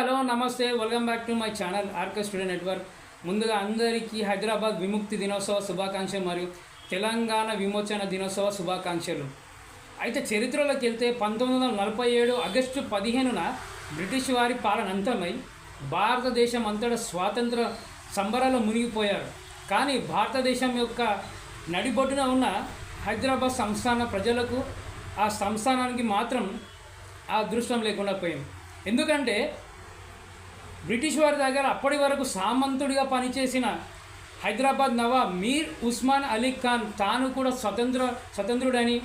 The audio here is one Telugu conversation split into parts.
Hello namaste welcome back to my channel RK student network. ముందుగా అందరికీ హైదరాబాద్ విముక్తి దినోత్సవ శుభాకాంక్షలు మరియు తెలంగాణ విమోచన దినోత్సవ శుభాకాంక్షలు. అయితే చరిత్రలోకి వెళ్తే పంతొమ్మిది వందల నలభై ఏడు ఆగస్టు పదిహేనున బ్రిటిష్ వారి పాలన అంతమై భారతదేశం అంతటా స్వాతంత్ర సంబరాల్లో మునిగిపోయారు. కానీ భారతదేశం యొక్క నడిబొడ్డున ఉన్న హైదరాబాద్ సంస్థాన ప్రజలకు ఆ సంస్థానానికి మాత్రం ఆ అదృష్టం లేకుండా పోయింది. ఎందుకంటే బ్రిటిష్ వారి దగ్గర అప్పటి వరకు సామంతుడిగా పనిచేసిన హైదరాబాద్ నవాబ్ మీర్ ఉస్మాన్ అలీ ఖాన్ తాను కూడా స్వతంత్ర స్వతంత్రుడని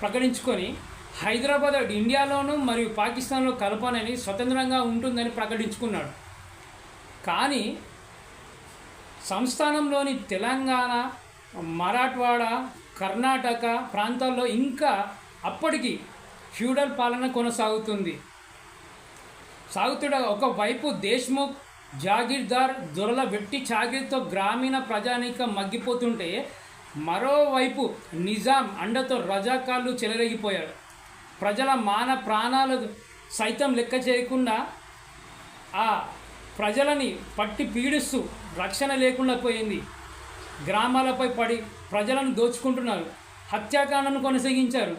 ప్రకటించుకొని హైదరాబాద్ ఇండియాలోనూ మరియు పాకిస్తాన్లో కలపనని స్వతంత్రంగా ఉంటుందని ప్రకటించుకున్నాడు. కానీ సంస్థానంలోని తెలంగాణ మరాఠ్వాడ కర్ణాటక ప్రాంతాల్లో ఇంకా అప్పటికి ఫ్యూడల్ పాలన కొనసాగుతుంది. సాగుతుండగా ఒకవైపు దేశ్ముఖ్ జాగీర్దార్ దొరల వెట్టి చాగిరితో గ్రామీణ ప్రజానీకం మగ్గిపోతుంటే మరోవైపు నిజాం అండతో రజాకాళ్ళు చెలరేగిపోయారు. ప్రజల మాన ప్రాణాలు సైతం లెక్క చేయకుండా ఆ ప్రజలని పట్టి పీడిస్తూ రక్షణ లేకుండా పోయింది. గ్రామాలపై పడి ప్రజలను దోచుకుంటున్నారు. హత్యాకాండను కొనసాగించారు.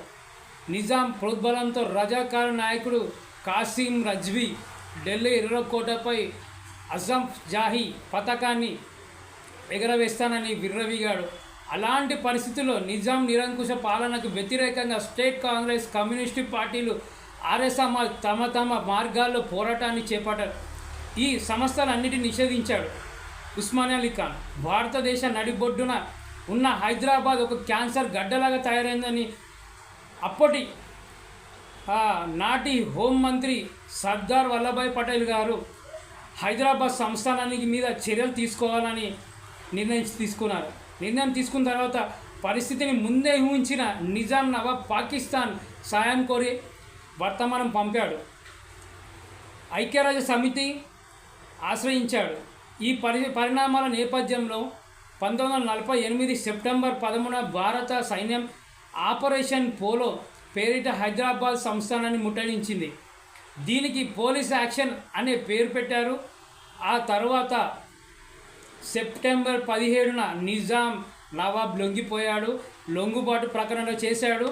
నిజాం ప్రోద్బలంతో రజాకార్ నాయకుడు కాసిం రజ్వీ ఢిల్లీ ఎర్రకోటపై అజం జాహీ పథకాన్ని ఎగరవేస్తానని విర్రవీగాడు. అలాంటి పరిస్థితుల్లో నిజాం నిరంకుశ పాలనకు వ్యతిరేకంగా స్టేట్ కాంగ్రెస్ కమ్యూనిస్టు పార్టీలు ఆర్ఎస్ఎం తమ తమ మార్గాల్లో పోరాటాన్ని చేపట్టారు. ఈ సంస్థలన్నిటిని నిషేధించాడు ఉస్మాన్ అలీ ఖాన్. భారతదేశ నడిబొడ్డున ఉన్న హైదరాబాద్ ఒక క్యాన్సర్ గడ్డలాగా తయారైందని అప్పటి నాటి హోంమంత్రి సర్దార్ వల్లభాయ్ పటేల్ గారు హైదరాబాద్ సంస్థానానికి మీద చర్యలు తీసుకోవాలని నిర్ణయించి తీసుకున్నారు. నిర్ణయం తీసుకున్న తర్వాత పరిస్థితిని ముందే ఊహించిన నిజాం నవాబ్ పాకిస్తాన్ సాయం కోరి వర్తమానం పంపాడు. ఐక్యరాజ్య సమితి ఆశ్రయించాడు. ఈ పరి పరిణామాల నేపథ్యంలో పంతొమ్మిది వందల నలభై ఎనిమిది సెప్టెంబర్ పదమూడున భారత సైన్యం ఆపరేషన్ పోలో పేరిట హైదరాబాద్ సంస్థానాన్ని ముట్టడించింది. దీనికి పోలీస్ యాక్షన్ అనే పేరు పెట్టారు. ఆ తర్వాత సెప్టెంబర్ పదిహేడున నిజాం నవాబ్ లొంగిపోయాడు లొంగుబాటు ప్రకటన చేశాడు.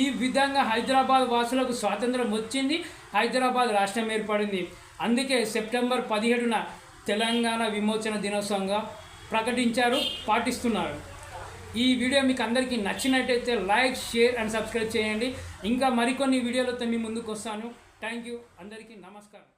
ఈ విధంగా హైదరాబాద్ వాసులకు స్వాతంత్రం వచ్చింది హైదరాబాద్ రాష్ట్రం ఏర్పడింది. అందుకే సెప్టెంబర్ పదిహేడున తెలంగాణ విమోచన దినోత్సవంగా ప్రకటించారు పాటిస్తున్నారు. ఈ వీడియో మీకు అందరికీ నచ్చినట్టయితే లైక్ షేర్ అండ్ సబ్స్క్రైబ్ చేయండి. ఇంకా మరికొన్ని వీడియోలతో మీ ముందుకు వస్తాను. థ్యాంక్ యూ అందరికీ నమస్కారం.